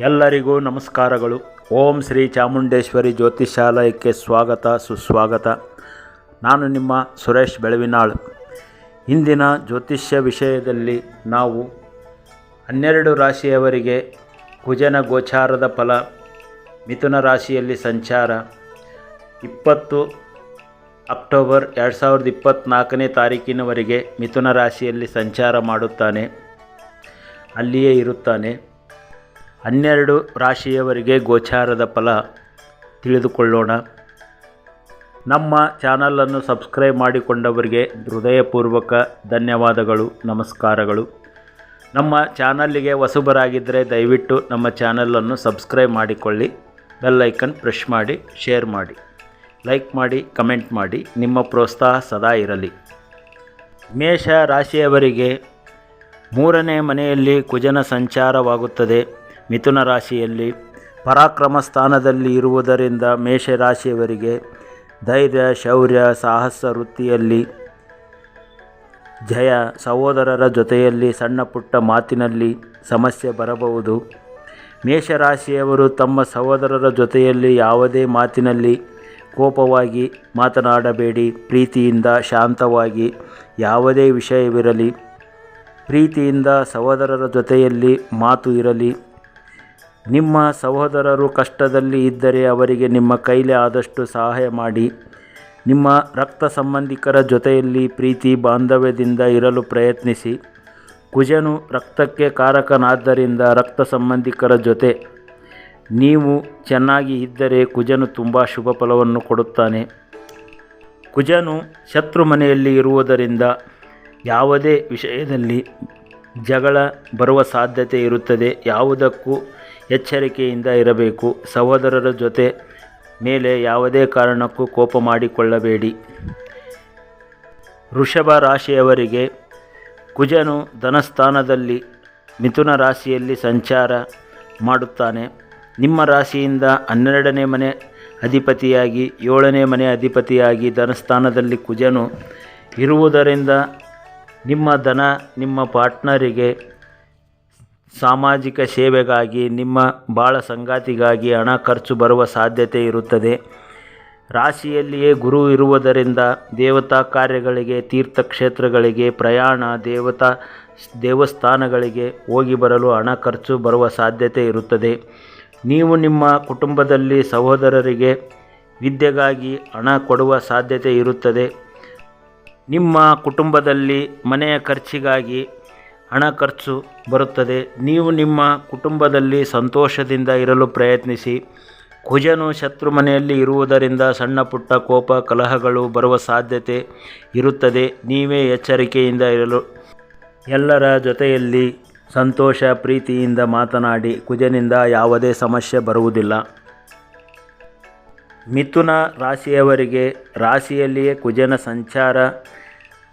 ಎಲ್ಲರಿಗೂ ನಮಸ್ಕಾರಗಳು. ಓಂ ಶ್ರೀ ಚಾಮುಂಡೇಶ್ವರಿ ಜ್ಯೋತಿಷಾಲಯಕ್ಕೆ ಸ್ವಾಗತ, ಸುಸ್ವಾಗತ. ನಾನು ನಿಮ್ಮ ಸುರೇಶ್ ಬೆಳವಿನಾಳ್. ಇಂದಿನ ಜ್ಯೋತಿಷ್ಯ ವಿಷಯದಲ್ಲಿ ನಾವು ಹನ್ನೆರಡು ರಾಶಿಯವರಿಗೆ ಕುಜನ ಗೋಚಾರದ ಫಲ, ಮಿಥುನ ರಾಶಿಯಲ್ಲಿ ಸಂಚಾರ. ಇಪ್ಪತ್ತು ಅಕ್ಟೋಬರ್ ಎರಡು ಸಾವಿರದ ಇಪ್ಪತ್ತ್ನಾಲ್ಕನೇ ತಾರೀಕಿನವರೆಗೆ ಮಿಥುನ ರಾಶಿಯಲ್ಲಿ ಸಂಚಾರ ಮಾಡುತ್ತಾನೆ. ಅಲ್ಲಿಯೇ ಇರುತ್ತಾನೆ. ಹನ್ನೆರಡು ರಾಶಿಯವರಿಗೆ ಗೋಚಾರದ ಫಲ ತಿಳಿದುಕೊಳ್ಳೋಣ. ನಮ್ಮ ಚಾನಲನ್ನು ಸಬ್ಸ್ಕ್ರೈಬ್ ಮಾಡಿಕೊಂಡವರಿಗೆ ಹೃದಯಪೂರ್ವಕ ಧನ್ಯವಾದಗಳು, ನಮಸ್ಕಾರಗಳು. ನಮ್ಮ ಚಾನಲ್ಲಿಗೆ ಹೊಸಬರಾಗಿದ್ದರೆ ದಯವಿಟ್ಟು ನಮ್ಮ ಚಾನಲನ್ನು ಸಬ್ಸ್ಕ್ರೈಬ್ ಮಾಡಿಕೊಳ್ಳಿ ಬೆಲ್ಲೈಕನ್ ಪ್ರೆಸ್ ಮಾಡಿ, ಶೇರ್ ಮಾಡಿ. ಲೈಕ್ ಮಾಡಿ, ಕಮೆಂಟ್ ಮಾಡಿ, ನಿಮ್ಮ ಪ್ರೋತ್ಸಾಹ ಸದಾ ಇರಲಿ. ಮೇಷ ರಾಶಿಯವರಿಗೆ ಮೂರನೇ ಮನೆಯಲ್ಲಿ ಕುಜನ ಸಂಚಾರವಾಗುತ್ತದೆ. ಮಿಥುನ ರಾಶಿಯಲ್ಲಿ ಪರಾಕ್ರಮ ಸ್ಥಾನದಲ್ಲಿ ಇರುವುದರಿಂದ ಮೇಷರಾಶಿಯವರಿಗೆ ಧೈರ್ಯ, ಶೌರ್ಯ, ಸಾಹಸ ವೃತ್ತಿಯಲ್ಲಿ ಜಯ, ಸಹೋದರರ ಜೊತೆಯಲ್ಲಿ ಸಣ್ಣ ಪುಟ್ಟ ಮಾತಿನಲ್ಲಿ ಸಮಸ್ಯೆ ಬರಬಹುದು. ಮೇಷರಾಶಿಯವರು ತಮ್ಮ ಸಹೋದರರ ಜೊತೆಯಲ್ಲಿ ಯಾವುದೇ ಮಾತಿನಲ್ಲಿ ಕೋಪವಾಗಿ ಮಾತನಾಡಬೇಡಿ, ಪ್ರೀತಿಯಿಂದ ಶಾಂತವಾಗಿ ಯಾವುದೇ ವಿಷಯವಿರಲಿ. ಪ್ರೀತಿಯಿಂದ ಸಹೋದರರ ಜೊತೆಯಲ್ಲಿ ಮಾತು ಇರಲಿ. ನಿಮ್ಮ ಸಹೋದರರು ಕಷ್ಟದಲ್ಲಿ ಇದ್ದರೆ ಅವರಿಗೆ ನಿಮ್ಮ ಕೈಲಿ ಆದಷ್ಟು ಸಹಾಯ ಮಾಡಿ. ನಿಮ್ಮ ರಕ್ತ ಸಂಬಂಧಿಕರ ಜೊತೆಯಲ್ಲಿ ಪ್ರೀತಿ ಬಾಂಧವ್ಯದಿಂದ ಇರಲು ಪ್ರಯತ್ನಿಸಿ. ಕುಜನು ರಕ್ತಕ್ಕೆ ಕಾರಕನಾದ್ದರಿಂದ ರಕ್ತ ಸಂಬಂಧಿಕರ ಜೊತೆ ನೀವು ಚೆನ್ನಾಗಿ ಇದ್ದರೆ ಕುಜನು ತುಂಬ ಶುಭ ಫಲವನ್ನು ಕೊಡುತ್ತಾನೆ. ಕುಜನು ಶತ್ರು ಮನೆಯಲ್ಲಿ ಇರುವುದರಿಂದ ಯಾವುದೇ ವಿಷಯದಲ್ಲಿ ಜಗಳ ಬರುವ ಸಾಧ್ಯತೆ ಇರುತ್ತದೆ. ಯಾವುದಕ್ಕೂ ಎಚ್ಚರಿಕೆಯಿಂದ ಇರಬೇಕು. ಸಹೋದರರ ಜೊತೆ ಮೇಲೆ ಯಾವುದೇ ಕಾರಣಕ್ಕೂ ಕೋಪ ಮಾಡಿಕೊಳ್ಳಬೇಡಿ. ವೃಷಭ ರಾಶಿಯವರಿಗೆ ಕುಜನು ಧನಸ್ಥಾನದಲ್ಲಿ ಮಿಥುನ ರಾಶಿಯಲ್ಲಿ ಸಂಚಾರ ಮಾಡುತ್ತಾನೆ. ನಿಮ್ಮ ರಾಶಿಯಿಂದ ಹನ್ನೆರಡನೇ ಮನೆ ಅಧಿಪತಿಯಾಗಿ, ಏಳನೇ ಮನೆ ಅಧಿಪತಿಯಾಗಿ ಧನಸ್ಥಾನದಲ್ಲಿ ಕುಜನು ಇರುವುದರಿಂದ ನಿಮ್ಮ ಧನ ನಿಮ್ಮ ಪಾರ್ಟ್ನರಿಗೆ ಸಾಮಾಜಿಕ ಸೇವೆಗಾಗಿ, ನಿಮ್ಮ ಬಾಳ ಸಂಗಾತಿಗಾಗಿ ಹಣ ಖರ್ಚು ಬರುವ ಸಾಧ್ಯತೆ ಇರುತ್ತದೆ. ರಾಶಿಯಲ್ಲಿಯೇ ಗುರು ಇರುವುದರಿಂದ ದೇವತಾ ಕಾರ್ಯಗಳಿಗೆ, ತೀರ್ಥಕ್ಷೇತ್ರಗಳಿಗೆ, ಪ್ರಯಾಣ, ದೇವತಾ ದೇವಸ್ಥಾನಗಳಿಗೆ ಹೋಗಿ ಬರಲು ಹಣ ಖರ್ಚು ಬರುವ ಸಾಧ್ಯತೆ ಇರುತ್ತದೆ. ನೀವು ನಿಮ್ಮ ಕುಟುಂಬದಲ್ಲಿ ಸಹೋದರರಿಗೆ ವಿದ್ಯೆಗಾಗಿ ಹಣ ಕೊಡುವ ಸಾಧ್ಯತೆ ಇರುತ್ತದೆ. ನಿಮ್ಮ ಕುಟುಂಬದಲ್ಲಿ ಮನೆಯ ಖರ್ಚಿಗಾಗಿ ಹಣ ಖರ್ಚು ಬರುತ್ತದೆ. ನೀವು ನಿಮ್ಮ ಕುಟುಂಬದಲ್ಲಿ ಸಂತೋಷದಿಂದ ಇರಲು ಪ್ರಯತ್ನಿಸಿ. ಕುಜನು ಶತ್ರು ಮನೆಯಲ್ಲಿ ಇರುವುದರಿಂದ ಸಣ್ಣ ಪುಟ್ಟ ಕೋಪ, ಕಲಹಗಳು ಬರುವ ಸಾಧ್ಯತೆ ಇರುತ್ತದೆ. ನೀವೇ ಎಚ್ಚರಿಕೆಯಿಂದ ಇರಲು. ಎಲ್ಲರ ಜೊತೆಯಲ್ಲಿ ಸಂತೋಷ, ಪ್ರೀತಿಯಿಂದ ಮಾತನಾಡಿ. ಕುಜನಿಂದ ಯಾವುದೇ ಸಮಸ್ಯೆ ಬರುವುದಿಲ್ಲ. ಮಿಥುನ ರಾಶಿಯವರಿಗೆ ರಾಶಿಯಲ್ಲಿಯೇ ಕುಜನ ಸಂಚಾರ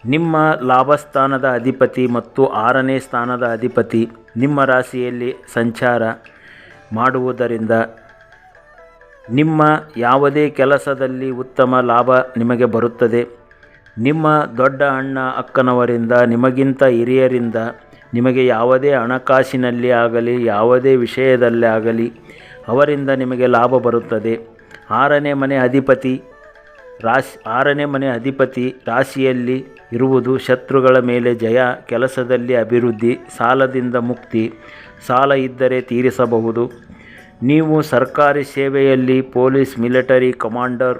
ನಿಮ್ಮ ಲಾಭಸ್ಥಾನದ ಅಧಿಪತಿ ಮತ್ತು ಆರನೇ ಸ್ಥಾನದ ಅಧಿಪತಿ ನಿಮ್ಮ ರಾಶಿಯಲ್ಲಿ ಸಂಚಾರ ಮಾಡುವುದರಿಂದ ನಿಮ್ಮ ಯಾವುದೇ ಕೆಲಸದಲ್ಲಿ ಉತ್ತಮ ಲಾಭ ನಿಮಗೆ ಬರುತ್ತದೆ. ನಿಮ್ಮ ದೊಡ್ಡ ಅಣ್ಣ ಅಕ್ಕನವರಿಂದ, ನಿಮಗಿಂತ ಹಿರಿಯರಿಂದ, ನಿಮಗೆ ಯಾವುದೇ ಹಣಕಾಸಿನಲ್ಲಿ ಆಗಲಿ, ಯಾವುದೇ ವಿಷಯದಲ್ಲಿ ಆಗಲಿ ಅವರಿಂದ ನಿಮಗೆ ಲಾಭ ಬರುತ್ತದೆ. ಆರನೇ ಮನೆ ಅಧಿಪತಿ ರಾಶಿ ಆರನೇ ಮನೆ ಅಧಿಪತಿ ರಾಶಿಯಲ್ಲಿ ಇರುವುದು ಶತ್ರುಗಳ ಮೇಲೆ ಜಯ, ಕೆಲಸದಲ್ಲಿ ಅಭಿವೃದ್ಧಿ, ಸಾಲದಿಂದ ಮುಕ್ತಿ, ಸಾಲ ಇದ್ದರೆ ತೀರಿಸಬಹುದು. ನೀವು ಸರ್ಕಾರಿ ಸೇವೆಯಲ್ಲಿ ಪೊಲೀಸ್, ಮಿಲಿಟರಿ, ಕಮಾಂಡರ್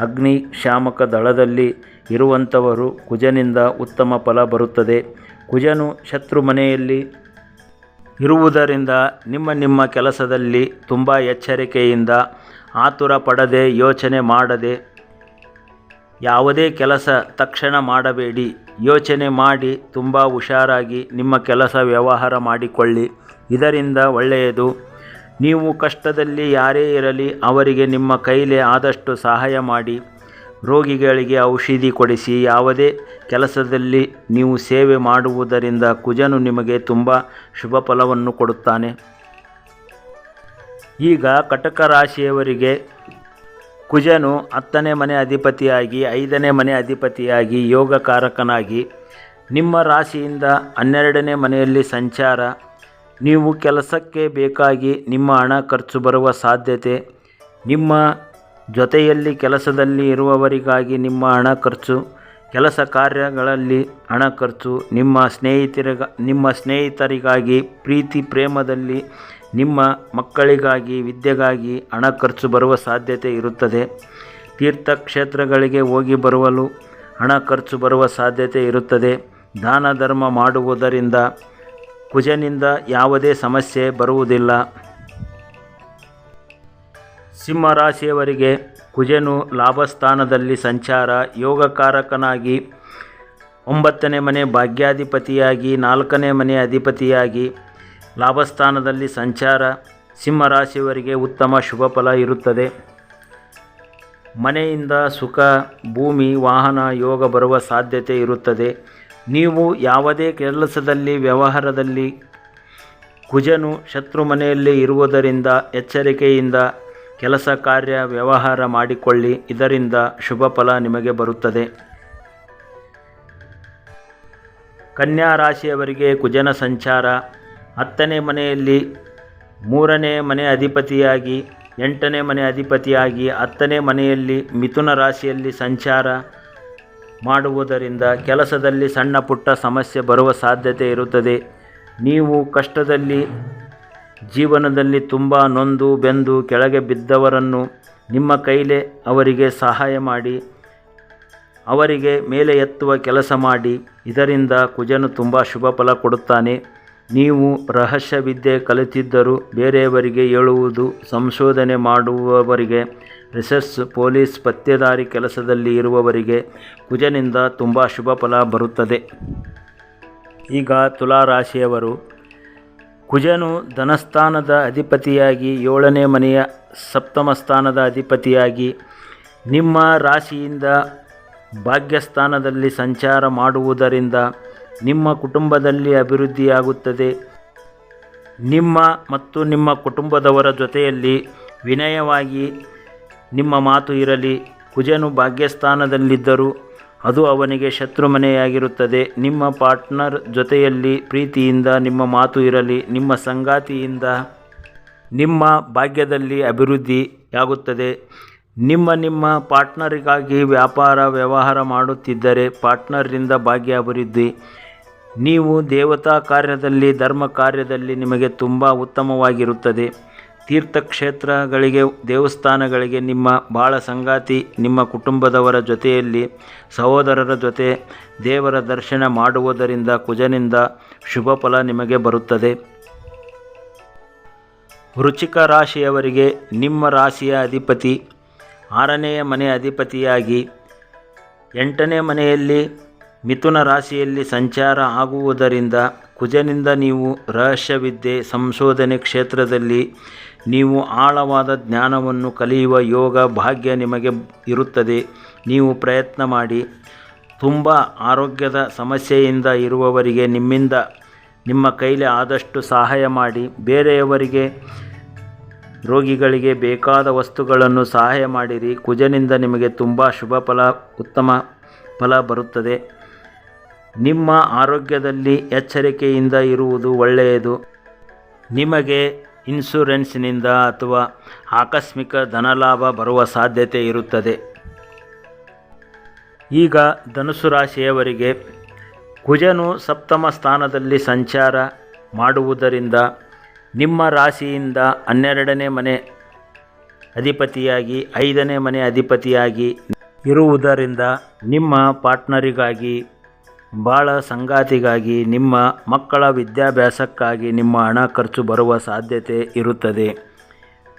ಅಗ್ನಿಶಾಮಕ ದಳದಲ್ಲಿ ಇರುವಂಥವರು ಕುಜನಿಂದ ಉತ್ತಮ ಫಲ ಬರುತ್ತದೆ. ಕುಜನು ಶತ್ರು ಮನೆಯಲ್ಲಿ ಇರುವುದರಿಂದ ನಿಮ್ಮ ನಿಮ್ಮ ಕೆಲಸದಲ್ಲಿ ತುಂಬ ಎಚ್ಚರಿಕೆಯಿಂದ ಆತುರ ಪಡದೆ ಯೋಚನೆ ಮಾಡದೆ ಯಾವುದೇ ಕೆಲಸ ತಕ್ಷಣ ಮಾಡಬೇಡಿ. ಯೋಚನೆ ಮಾಡಿ, ತುಂಬ ಹುಷಾರಾಗಿ ನಿಮ್ಮ ಕೆಲಸ ವ್ಯವಹಾರ ಮಾಡಿಕೊಳ್ಳಿ. ಇದರಿಂದ ಒಳ್ಳೆಯದು. ನೀವು ಕಷ್ಟದಲ್ಲಿ ಯಾರೇ ಇರಲಿ, ಅವರಿಗೆ ನಿಮ್ಮ ಕೈಲಿ ಆದಷ್ಟು ಸಹಾಯ ಮಾಡಿ. ರೋಗಿಗಳಿಗೆ ಔಷಧಿ ಕೊಡಿಸಿ. ಯಾವುದೇ ಕೆಲಸದಲ್ಲಿ ನೀವು ಸೇವೆ ಮಾಡುವುದರಿಂದ ಕುಜನು ನಿಮಗೆ ತುಂಬ ಶುಭ ಫಲವನ್ನು ಕೊಡುತ್ತಾನೆ. ಈಗ ಕಟಕ ರಾಶಿಯವರಿಗೆ ಕುಜನು ಹತ್ತನೇ ಮನೆ ಅಧಿಪತಿಯಾಗಿ, ಐದನೇ ಮನೆ ಅಧಿಪತಿಯಾಗಿ, ಯೋಗಕಾರಕನಾಗಿ, ನಿಮ್ಮ ರಾಶಿಯಿಂದ ಹನ್ನೆರಡನೇ ಮನೆಯಲ್ಲಿ ಸಂಚಾರ. ನೀವು ಕೆಲಸಕ್ಕೆ ಬೇಕಾಗಿ ನಿಮ್ಮ ಹಣ ಖರ್ಚು ಬರುವ ಸಾಧ್ಯತೆ. ನಿಮ್ಮ ಜೊತೆಯಲ್ಲಿ ಕೆಲಸದಲ್ಲಿ ಇರುವವರಿಗಾಗಿ ನಿಮ್ಮ ಹಣ ಖರ್ಚು. ಕೆಲಸ ಕಾರ್ಯಗಳಲ್ಲಿ ಹಣ ಖರ್ಚು. ನಿಮ್ಮ ಸ್ನೇಹಿತರಿಗ, ನಿಮ್ಮ ಸ್ನೇಹಿತರಿಗಾಗಿ ಪ್ರೀತಿ ಪ್ರೇಮದಲ್ಲಿ ನಿಮ್ಮ ಮಕ್ಕಳಿಗಾಗಿ, ವಿದ್ಯೆಗಾಗಿ ಹಣ ಖರ್ಚು ಬರುವ ಸಾಧ್ಯತೆ ಇರುತ್ತದೆ. ತೀರ್ಥಕ್ಷೇತ್ರಗಳಿಗೆ ಹೋಗಿ ಬರುವಲು ಹಣ ಖರ್ಚು ಬರುವ ಸಾಧ್ಯತೆ ಇರುತ್ತದೆ. ದಾನ, ಧರ್ಮ ಮಾಡುವುದರಿಂದ ಕುಜನಿಂದ ಯಾವುದೇ ಸಮಸ್ಯೆ ಬರುವುದಿಲ್ಲ. ಸಿಂಹರಾಶಿಯವರಿಗೆ ಕುಜನು ಲಾಭಸ್ಥಾನದಲ್ಲಿ ಸಂಚಾರ. ಯೋಗಕಾರಕನಾಗಿ ಒಂಬತ್ತನೇ ಮನೆ, ಭಾಗ್ಯಾಧಿಪತಿಯಾಗಿ ನಾಲ್ಕನೇ ಮನೆ ಅಧಿಪತಿಯಾಗಿ ಲಾಭಸ್ಥಾನದಲ್ಲಿ ಸಂಚಾರ, ಸಿಂಹರಾಶಿಯವರಿಗೆ ಉತ್ತಮ ಶುಭ ಫಲ ಇರುತ್ತದೆ. ಮನೆಯಿಂದ ಸುಖ, ಭೂಮಿ, ವಾಹನ, ಯೋಗ ಬರುವ ಸಾಧ್ಯತೆ ಇರುತ್ತದೆ. ನೀವು ಯಾವುದೇ ಕೆಲಸದಲ್ಲಿ, ವ್ಯವಹಾರದಲ್ಲಿ ಕುಜನು ಶತ್ರು ಮನೆಯಲ್ಲಿ ಇರುವುದರಿಂದ ಎಚ್ಚರಿಕೆಯಿಂದ ಕೆಲಸ ಕಾರ್ಯ, ವ್ಯವಹಾರ ಮಾಡಿಕೊಳ್ಳಿ. ಇದರಿಂದ ಶುಭ ಫಲ ನಿಮಗೆ ಬರುತ್ತದೆ. ಕನ್ಯಾ ರಾಶಿಯವರಿಗೆ ಕುಜನ ಸಂಚಾರ ಹತ್ತನೇ ಮನೆಯಲ್ಲಿ ಮೂರನೇ ಮನೆ ಅಧಿಪತಿಯಾಗಿ, ಎಂಟನೇ ಮನೆ ಅಧಿಪತಿಯಾಗಿ, ಹತ್ತನೇ ಮನೆಯಲ್ಲಿ ಮಿಥುನ ರಾಶಿಯಲ್ಲಿ ಸಂಚಾರ ಮಾಡುವುದರಿಂದ ಕೆಲಸದಲ್ಲಿ ಸಣ್ಣ ಪುಟ್ಟ ಸಮಸ್ಯೆ ಬರುವ ಸಾಧ್ಯತೆ ಇರುತ್ತದೆ. ನೀವು ಕಷ್ಟದಲ್ಲಿ, ಜೀವನದಲ್ಲಿ ತುಂಬ ನೊಂದು ಬೆಂದು ಕೆಳಗೆ ಬಿದ್ದವರನ್ನು ನಿಮ್ಮ ಕೈಲೇ ಅವರಿಗೆ ಸಹಾಯ ಮಾಡಿ, ಅವರಿಗೆ ಮೇಲೆ ಎತ್ತುವ ಕೆಲಸ ಮಾಡಿ, ಇದರಿಂದ ಕುಜನು ತುಂಬ ಶುಭ ಫಲ ಕೊಡುತ್ತಾನೆ. ನೀವು ರಹಸ್ಯ ವಿದ್ಯೆ ಕಲಿತಿದ್ದರೂ ಬೇರೆಯವರಿಗೆ ಹೇಳುವುದು, ಸಂಶೋಧನೆ ಮಾಡುವವರಿಗೆ, ರಿಸರ್ಚ್ ಪೊಲೀಸ್ ಪತ್ತೇದಾರಿ ಕೆಲಸದಲ್ಲಿ ಇರುವವರಿಗೆ ಕುಜನಿಂದ ತುಂಬ ಶುಭ ಫಲ ಬರುತ್ತದೆ. ಈಗ ತುಲಾರಾಶಿಯವರು, ಕುಜನು ಧನಸ್ಥಾನದ ಅಧಿಪತಿಯಾಗಿ, ಏಳನೇ ಮನೆಯ ಸಪ್ತಮ ಸ್ಥಾನದ ಅಧಿಪತಿಯಾಗಿ ನಿಮ್ಮ ರಾಶಿಯಿಂದ ಭಾಗ್ಯಸ್ಥಾನದಲ್ಲಿ ಸಂಚಾರ ಮಾಡುವುದರಿಂದ ನಿಮ್ಮ ಕುಟುಂಬದಲ್ಲಿ ಅಭಿವೃದ್ಧಿಯಾಗುತ್ತದೆ. ನಿಮ್ಮ ಮತ್ತು ನಿಮ್ಮ ಕುಟುಂಬದವರ ಜೊತೆಯಲ್ಲಿ ವಿನಯವಾಗಿ ನಿಮ್ಮ ಮಾತು ಇರಲಿ. ಕುಜನು ಭಾಗ್ಯಸ್ಥಾನದಲ್ಲಿದ್ದರೂ ಅದು ಅವನಿಗೆ ಶತ್ರು ಮನೆಯಾಗಿರುತ್ತದೆ. ನಿಮ್ಮ ಪಾರ್ಟ್ನರ್ ಜೊತೆಯಲ್ಲಿ ಪ್ರೀತಿಯಿಂದ ನಿಮ್ಮ ಮಾತು ಇರಲಿ. ನಿಮ್ಮ ಸಂಗಾತಿಯಿಂದ ನಿಮ್ಮ ಭಾಗ್ಯದಲ್ಲಿ ಅಭಿವೃದ್ಧಿಯಾಗುತ್ತದೆ. ನಿಮ್ಮ ನಿಮ್ಮ ಪಾರ್ಟ್ನರಿಗಾಗಿ ವ್ಯಾಪಾರ ವ್ಯವಹಾರ ಮಾಡುತ್ತಿದ್ದರೆ ಪಾರ್ಟ್ನರಿಂದ ಭಾಗ್ಯ ಅಭಿವೃದ್ಧಿ ನೀವು ದೇವತಾ ಕಾರ್ಯದಲ್ಲಿ, ಧರ್ಮ ಕಾರ್ಯದಲ್ಲಿ ನಿಮಗೆ ತುಂಬ ಉತ್ತಮವಾಗಿರುತ್ತದೆ. ತೀರ್ಥಕ್ಷೇತ್ರಗಳಿಗೆ, ದೇವಸ್ಥಾನಗಳಿಗೆ ನಿಮ್ಮ ಬಾಳ ಸಂಗಾತಿ ನಿಮ್ಮ ಕುಟುಂಬದವರ ಜೊತೆಯಲ್ಲಿ, ಸಹೋದರರ ಜೊತೆ ದೇವರ ದರ್ಶನ ಮಾಡುವುದರಿಂದ ಕುಜನಿಂದ ಶುಭ ಫಲ ನಿಮಗೆ ಬರುತ್ತದೆ. ವೃಚಿಕ ರಾಶಿಯವರಿಗೆ ನಿಮ್ಮ ರಾಶಿಯ ಅಧಿಪತಿ ಆರನೆಯ ಮನೆ ಅಧಿಪತಿಯಾಗಿ ಎಂಟನೇ ಮನೆಯಲ್ಲಿ ಮಿಥುನ ರಾಶಿಯಲ್ಲಿ ಸಂಚಾರ ಆಗುವುದರಿಂದ ಕುಜನಿಂದ ನೀವು ರಹಸ್ಯವಿದ್ಯೆ ಸಂಶೋಧನೆ ಕ್ಷೇತ್ರದಲ್ಲಿ ನೀವು ಆಳವಾದ ಜ್ಞಾನವನ್ನು ಕಲಿಯುವ ಯೋಗ ಭಾಗ್ಯ ನಿಮಗೆ ಇರುತ್ತದೆ. ನೀವು ಪ್ರಯತ್ನ ಮಾಡಿ. ತುಂಬ ಆರೋಗ್ಯದ ಸಮಸ್ಯೆಯಿಂದ ಇರುವವರಿಗೆ ನಿಮ್ಮಿಂದ ನಿಮ್ಮ ಕೈಲಿ ಆದಷ್ಟು ಸಹಾಯ ಮಾಡಿ. ಬೇರೆಯವರಿಗೆ ರೋಗಿಗಳಿಗೆ ಬೇಕಾದ ವಸ್ತುಗಳನ್ನು ಸಹಾಯ ಮಾಡಿರಿ. ಕುಜನಿಂದ ನಿಮಗೆ ತುಂಬ ಶುಭ ಫಲ, ಉತ್ತಮ ಫಲ ಬರುತ್ತದೆ. ನಿಮ್ಮ ಆರೋಗ್ಯದಲ್ಲಿ ಎಚ್ಚರಿಕೆಯಿಂದ ಇರುವುದು ಒಳ್ಳೆಯದು. ನಿಮಗೆ ಇನ್ಶೂರೆನ್ಸ್ನಿಂದ ಅಥವಾ ಆಕಸ್ಮಿಕ ಧನಲಾಭ ಬರುವ ಸಾಧ್ಯತೆ ಇರುತ್ತದೆ. ಈಗ ಧನುಸು ರಾಶಿಯವರಿಗೆ ಕುಜನು ಸಪ್ತಮ ಸ್ಥಾನದಲ್ಲಿ ಸಂಚಾರ ಮಾಡುವುದರಿಂದ ನಿಮ್ಮ ರಾಶಿಯಿಂದ ಹನ್ನೆರಡನೇ ಮನೆ ಅಧಿಪತಿಯಾಗಿ, ಐದನೇ ಮನೆ ಅಧಿಪತಿಯಾಗಿ ಇರುವುದರಿಂದ ನಿಮ್ಮ ಪಾರ್ಟ್ನರಿಗಾಗಿ ಭಾಳ ಸಂಗಾತಿಗಾಗಿ, ನಿಮ್ಮ ಮಕ್ಕಳ ವಿದ್ಯಾಭ್ಯಾಸಕ್ಕಾಗಿ ನಿಮ್ಮ ಹಣ ಖರ್ಚು ಬರುವ ಸಾಧ್ಯತೆ ಇರುತ್ತದೆ.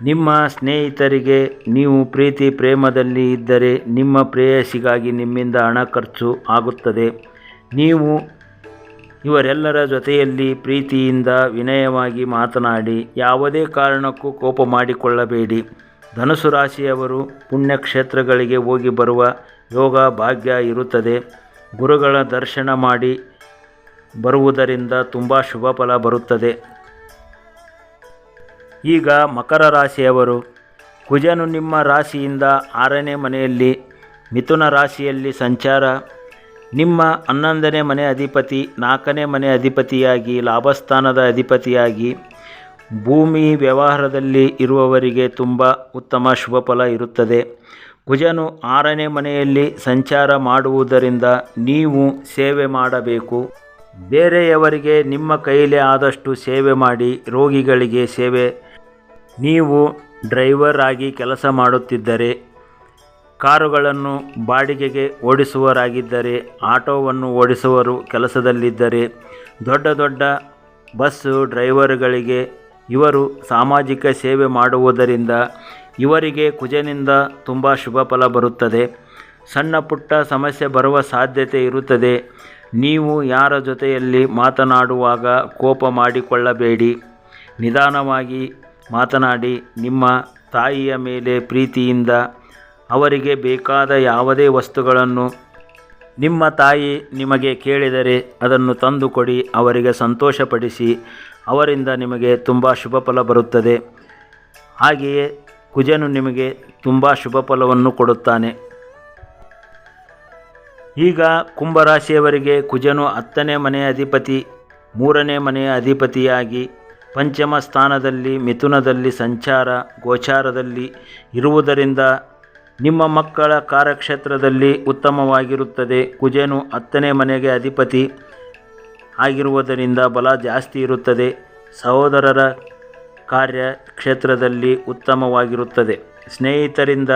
ನಿಮ್ಮ ಸ್ನೇಹಿತರಿಗೆ ನೀವು ಪ್ರೀತಿ ಪ್ರೇಮದಲ್ಲಿ ಇದ್ದರೆ ನಿಮ್ಮ ಪ್ರೇಯಸಿಗಾಗಿ ನಿಮ್ಮಿಂದ ಹಣ ಖರ್ಚು ಆಗುತ್ತದೆ. ನೀವು ಇವರೆಲ್ಲರ ಜೊತೆಯಲ್ಲಿ ಪ್ರೀತಿಯಿಂದ ವಿನಯವಾಗಿ ಮಾತನಾಡಿ ಯಾವುದೇ ಕಾರಣಕ್ಕೂ ಕೋಪ ಮಾಡಿಕೊಳ್ಳಬೇಡಿ. ಧನುಸು ರಾಶಿಯವರು ಪುಣ್ಯಕ್ಷೇತ್ರಗಳಿಗೆ ಹೋಗಿ ಬರುವ ಯೋಗ ಭಾಗ್ಯ ಇರುತ್ತದೆ. ಗುರುಗಳ ದರ್ಶನ ಮಾಡಿ ಬರುವುದರಿಂದ ತುಂಬ ಶುಭ ಫಲ ಬರುತ್ತದೆ. ಈಗ ಮಕರ ರಾಶಿಯವರು, ಕುಜನು ನಿಮ್ಮ ರಾಶಿಯಿಂದ ಆರನೇ ಮನೆಯಲ್ಲಿ, ಮಿಥುನ ರಾಶಿಯಲ್ಲಿ ಸಂಚಾರ ನಿಮ್ಮ ಹನ್ನೊಂದನೇ ಮನೆ ಅಧಿಪತಿ, ನಾಲ್ಕನೇ ಮನೆ ಅಧಿಪತಿಯಾಗಿ, ಲಾಭಸ್ಥಾನದ ಅಧಿಪತಿಯಾಗಿ, ಭೂಮಿ ವ್ಯವಹಾರದಲ್ಲಿ ಇರುವವರಿಗೆ ತುಂಬ ಉತ್ತಮ ಶುಭ ಫಲ ಇರುತ್ತದೆ. ಕುಜನು ಆರನೇ ಮನೆಯಲ್ಲಿ ಸಂಚಾರ ಮಾಡುವುದರಿಂದ ನೀವು ಸೇವೆ ಮಾಡಬೇಕು. ಬೇರೆಯವರಿಗೆ ನಿಮ್ಮ ಕೈಲೇ ಆದಷ್ಟು ಸೇವೆ ಮಾಡಿ, ರೋಗಿಗಳಿಗೆ ಸೇವೆ. ನೀವು ಡ್ರೈವರ್ ಆಗಿ ಕೆಲಸ ಮಾಡುತ್ತಿದ್ದರೆ ಕಾರುಗಳನ್ನು ಬಾಡಿಗೆಗೆ ಓಡಿಸುವರಾಗಿದ್ದರೆ ಆಟೋವನ್ನು ಓಡಿಸುವರು ಕೆಲಸದಲ್ಲಿದ್ದರೆ, ದೊಡ್ಡ ದೊಡ್ಡ ಬಸ್ಸು ಡ್ರೈವರ್ಗಳಿಗೆ ಇವರು ಸಾಮಾಜಿಕ ಸೇವೆ ಮಾಡುವುದರಿಂದ ಇವರಿಗೆ ಕುಜನಿಂದ ತುಂಬ ಶುಭ ಫಲ ಬರುತ್ತದೆ. ಸಣ್ಣ ಪುಟ್ಟ ಸಮಸ್ಯೆ ಬರುವ ಸಾಧ್ಯತೆ ಇರುತ್ತದೆ. ನೀವು ಯಾರ ಜೊತೆಯಲ್ಲಿ ಮಾತನಾಡುವಾಗ ಕೋಪ ಮಾಡಿಕೊಳ್ಳಬೇಡಿ. ನಿಧಾನವಾಗಿ ಮಾತನಾಡಿ, ನಿಮ್ಮ ತಾಯಿಯ ಮೇಲೆ ಪ್ರೀತಿಯಿಂದ ಅವರಿಗೆ ಬೇಕಾದ ಯಾವುದೇ ವಸ್ತುಗಳನ್ನು ನಿಮ್ಮ ತಾಯಿ ನಿಮಗೆ ಕೇಳಿದರೆ ಅದನ್ನು ತಂದುಕೊಡಿ ಅವರಿಗೆ ಸಂತೋಷಪಡಿಸಿ, ಅವರಿಂದ ನಿಮಗೆ ತುಂಬ ಶುಭ ಫಲ ಬರುತ್ತದೆ. ಹಾಗೆಯೇ ಕುಜನು ನಿಮಗೆ ತುಂಬ ಶುಭ ಫಲವನ್ನು ಕೊಡುತ್ತಾನೆ. ಈಗ ಕುಂಭರಾಶಿಯವರಿಗೆ ಕುಜನು ಹತ್ತನೇ ಮನೆಯ ಅಧಿಪತಿ, ಮೂರನೇ ಮನೆಯ ಅಧಿಪತಿಯಾಗಿ ಪಂಚಮ ಸ್ಥಾನದಲ್ಲಿ, ಮಿಥುನದಲ್ಲಿ ಸಂಚಾರ, ಗೋಚಾರದಲ್ಲಿ ಇರುವುದರಿಂದ ನಿಮ್ಮ ಮಕ್ಕಳ ಕಾರ್ಯಕ್ಷೇತ್ರದಲ್ಲಿ ಉತ್ತಮವಾಗಿರುತ್ತದೆ. ಕುಜೇನು ಹತ್ತನೇ ಮನೆಗೆ ಅಧಿಪತಿ ಆಗಿರುವುದರಿಂದ ಬಲ ಜಾಸ್ತಿ ಇರುತ್ತದೆ. ಸಹೋದರರ ಕಾರ್ಯಕ್ಷೇತ್ರದಲ್ಲಿ ಉತ್ತಮವಾಗಿರುತ್ತದೆ. ಸ್ನೇಹಿತರಿಂದ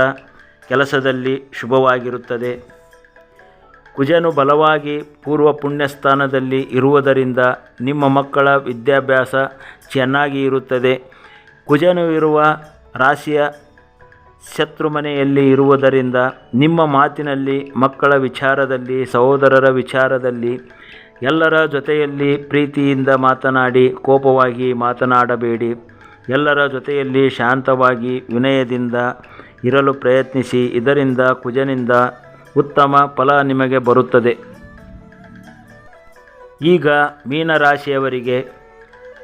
ಕೆಲಸದಲ್ಲಿ ಶುಭವಾಗಿರುತ್ತದೆ. ಕುಜನು ಬಲವಾಗಿ ಪೂರ್ವ ಪುಣ್ಯಸ್ಥಾನದಲ್ಲಿ ಇರುವುದರಿಂದ ನಿಮ್ಮ ಮಕ್ಕಳ ವಿದ್ಯಾಭ್ಯಾಸ ಚೆನ್ನಾಗಿ ಇರುತ್ತದೆ. ಕುಜನು ಇರುವ ರಾಶಿಯ ಶತ್ರು ಮನೆಯಲ್ಲಿ ಇರುವುದರಿಂದ ನಿಮ್ಮ ಮಾತಿನಲ್ಲಿ, ಮಕ್ಕಳ ವಿಚಾರದಲ್ಲಿ, ಸಹೋದರರ ವಿಚಾರದಲ್ಲಿ ಎಲ್ಲರ ಜೊತೆಯಲ್ಲಿ ಪ್ರೀತಿಯಿಂದ ಮಾತನಾಡಿ, ಕೋಪವಾಗಿ ಮಾತನಾಡಬೇಡಿ. ಎಲ್ಲರ ಜೊತೆಯಲ್ಲಿ ಶಾಂತವಾಗಿ ವಿನಯದಿಂದ ಇರಲು ಪ್ರಯತ್ನಿಸಿ. ಇದರಿಂದ ಕುಜನಿಂದ ಉತ್ತಮ ಫಲ ನಿಮಗೆ ಬರುತ್ತದೆ. ಈಗ ಮೀನರಾಶಿಯವರಿಗೆ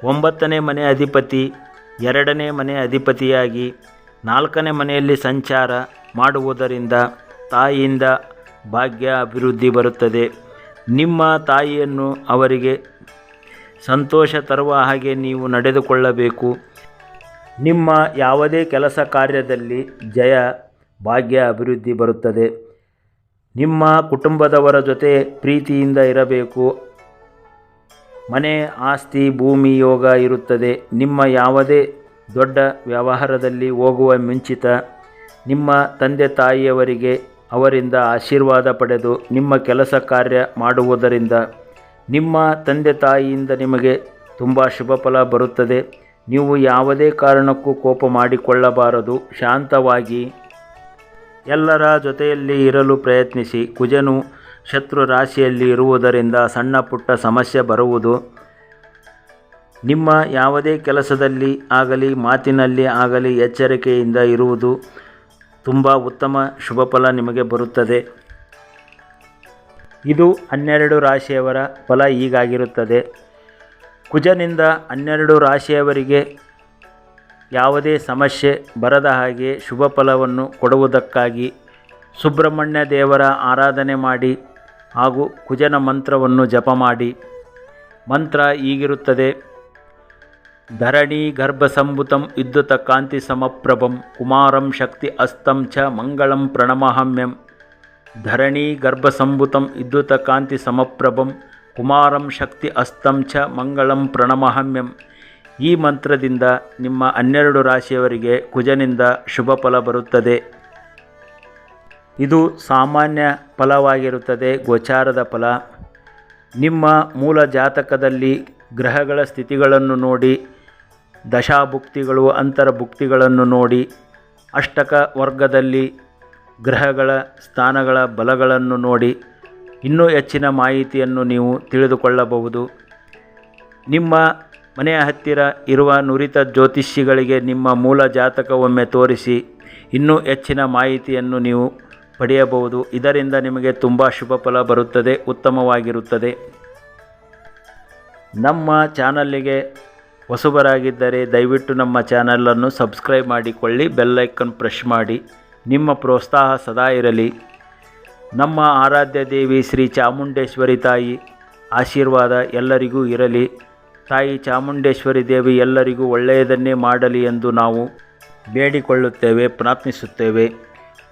ಒಂಬತ್ತನೇ ಮನೆ ಅಧಿಪತಿ, ಎರಡನೇ ಮನೆ ಅಧಿಪತಿಯಾಗಿ ನಾಲ್ಕನೇ ಮನೆಯಲ್ಲಿ ಸಂಚಾರ ಮಾಡುವುದರಿಂದ ತಾಯಿಯಿಂದ ಭಾಗ್ಯ ಅಭಿವೃದ್ಧಿ ಬರುತ್ತದೆ. ನಿಮ್ಮ ತಾಯಿಯನ್ನು ಅವರಿಗೆ ಸಂತೋಷ ತರುವ ಹಾಗೆ ನೀವು ನಡೆದುಕೊಳ್ಳಬೇಕು. ನಿಮ್ಮ ಯಾವುದೇ ಕೆಲಸ ಕಾರ್ಯದಲ್ಲಿ ಜಯ ಭಾಗ್ಯ ಅಭಿವೃದ್ಧಿ ಬರುತ್ತದೆ. ನಿಮ್ಮ ಕುಟುಂಬದವರ ಜೊತೆ ಪ್ರೀತಿಯಿಂದ ಇರಬೇಕು. ಮನೆ, ಆಸ್ತಿ, ಭೂಮಿ, ಯೋಗ ಇರುತ್ತದೆ. ನಿಮ್ಮ ಯಾವುದೇ ದೊಡ್ಡ ವ್ಯವಹಾರದಲ್ಲಿ ಹೋಗುವ ಮುಂಚಿತ ನಿಮ್ಮ ತಂದೆ ತಾಯಿಯವರಿಗೆ ಅವರಿಂದ ಆಶೀರ್ವಾದ ಪಡೆದು ನಿಮ್ಮ ಕೆಲಸ ಕಾರ್ಯ ಮಾಡುವುದರಿಂದ ನಿಮ್ಮ ತಂದೆ ತಾಯಿಯಿಂದ ನಿಮಗೆ ತುಂಬ ಶುಭ ಫಲ ಬರುತ್ತದೆ. ನೀವು ಯಾವುದೇ ಕಾರಣಕ್ಕೂ ಕೋಪ ಮಾಡಿಕೊಳ್ಳಬಾರದು. ಶಾಂತವಾಗಿ ಎಲ್ಲರ ಜೊತೆಯಲ್ಲಿ ಇರಲು ಪ್ರಯತ್ನಿಸಿ. ಕುಜನು ಶತ್ರು ರಾಶಿಯಲ್ಲಿ ಇರುವುದರಿಂದ ಸಣ್ಣ ಪುಟ್ಟ ಸಮಸ್ಯೆ ಬರುವುದು. ನಿಮ್ಮ ಯಾವುದೇ ಕೆಲಸದಲ್ಲಿ ಆಗಲಿ, ಮಾತಿನಲ್ಲಿ ಆಗಲಿ ಎಚ್ಚರಿಕೆಯಿಂದ ಇರುವುದು ತುಂಬ ಉತ್ತಮ ಶುಭ ಫಲ ನಿಮಗೆ ಬರುತ್ತದೆ. ಇದು ಹನ್ನೆರಡು ರಾಶಿಯವರ ಫಲ ಈಗಾಗಿರುತ್ತದೆ ಕುಜನಿಂದ ಹನ್ನೆರಡು ರಾಶಿಯವರಿಗೆ ಯಾವುದೇ ಸಮಸ್ಯೆ ಬರದ ಹಾಗೆ ಶುಭ ಫಲವನ್ನು ಕೊಡುವುದಕ್ಕಾಗಿ ಸುಬ್ರಹ್ಮಣ್ಯ ದೇವರ ಆರಾಧನೆ ಮಾಡಿ ಹಾಗೂ ಕುಜನ ಮಂತ್ರವನ್ನು ಜಪ ಮಾಡಿ. ಮಂತ್ರ ಹೀಗಿರುತ್ತದೆ. ಧರಣಿ ಗರ್ಭಸಂಭುತಂ ವಿದ್ಯುತ ಕಾಂತಿ ಸಮಪ್ರಭಂ ಕುಮಾರಂ ಶಕ್ತಿ ಅಸ್ತಂ ಚ ಮಂಗಳಂ ಪ್ರಣಮಹಮ್ಯಂ. ಧರಣಿ ಗರ್ಭಸಂಭುತಂ ವಿದ್ಯುತ ಕಾಂತಿ ಸಮಪ್ರಭಂ ಕುಮಾರಂ ಶಕ್ತಿ ಅಸ್ತಂ ಚ ಮಂಗಳಂ ಪ್ರಣಮಹಮ್ಯಂ. ಈ ಮಂತ್ರದಿಂದ ನಿಮ್ಮ ಹನ್ನೆರಡು ರಾಶಿಯವರಿಗೆ ಕುಜನಿಂದ ಶುಭ ಫಲ ಬರುತ್ತದೆ. ಇದು ಸಾಮಾನ್ಯ ಫಲವಾಗಿರುತ್ತದೆ, ಗೋಚಾರದ ಫಲ. ನಿಮ್ಮ ಮೂಲ ಜಾತಕದಲ್ಲಿ ಗ್ರಹಗಳ ಸ್ಥಿತಿಗಳನ್ನು ನೋಡಿ ದಶಾಭುಕ್ತಿಗಳು, ಅಂತರಭುಕ್ತಿಗಳನ್ನು ನೋಡಿ ಅಷ್ಟಕ ವರ್ಗದಲ್ಲಿ ಗ್ರಹಗಳ ಸ್ಥಾನಗಳ ಬಲಗಳನ್ನು ನೋಡಿ ಇನ್ನೂ ಹೆಚ್ಚಿನ ಮಾಹಿತಿಯನ್ನು ನೀವು ತಿಳಿದುಕೊಳ್ಳಬಹುದು. ನಿಮ್ಮ ಮನೆಯ ಹತ್ತಿರ ಇರುವ ನುರಿತ ಜ್ಯೋತಿಷಿಗಳಿಗೆ ನಿಮ್ಮ ಮೂಲ ಜಾತಕವೊಮ್ಮೆ ತೋರಿಸಿ ಇನ್ನೂ ಹೆಚ್ಚಿನ ಮಾಹಿತಿಯನ್ನು ನೀವು ಪಡೆಯಬಹುದು. ಇದರಿಂದ ನಿಮಗೆ ತುಂಬ ಶುಭ ಫಲ ಬರುತ್ತದೆ, ಉತ್ತಮವಾಗಿರುತ್ತದೆ. ನಮ್ಮ ಚಾನಲ್ಲಿಗೆ ಹೊಸಬರಾಗಿದ್ದರೆ ದಯವಿಟ್ಟು ನಮ್ಮ ಚಾನಲನ್ನು ಸಬ್ಸ್ಕ್ರೈಬ್ ಮಾಡಿಕೊಳ್ಳಿ ಬೆಲ್ಲೈಕನ್ ಪ್ರೆಶ್ ಮಾಡಿ. ನಿಮ್ಮ ಪ್ರೋತ್ಸಾಹ ಸದಾ ಇರಲಿ. ನಮ್ಮ ಆರಾಧ್ಯ ದೇವಿ ಶ್ರೀ ಚಾಮುಂಡೇಶ್ವರಿ ತಾಯಿ ಆಶೀರ್ವಾದ ಎಲ್ಲರಿಗೂ ಇರಲಿ. ತಾಯಿ ಚಾಮುಂಡೇಶ್ವರಿ ದೇವಿ ಎಲ್ಲರಿಗೂ ಒಳ್ಳೆಯದನ್ನೇ ಮಾಡಲಿ ಎಂದು ನಾವು ಬೇಡಿಕೊಳ್ಳುತ್ತೇವೆ, ಪ್ರಾರ್ಥಿಸುತ್ತೇವೆ.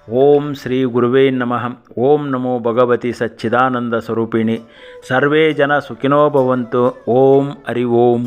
ಓಂ ಶ್ರೀ ಗುರುವೇ ನಮಃ. ಓಂ ನಮೋ ಭಗವತಿ ಸಚ್ಚಿದಾನಂದ ಸ್ವರೂಪಿಣಿ. ಸರ್ವೇ ಜನ ಸುಖಿನೋ ಭವಂತು. ಓಂ ಹರಿ ಓಂ.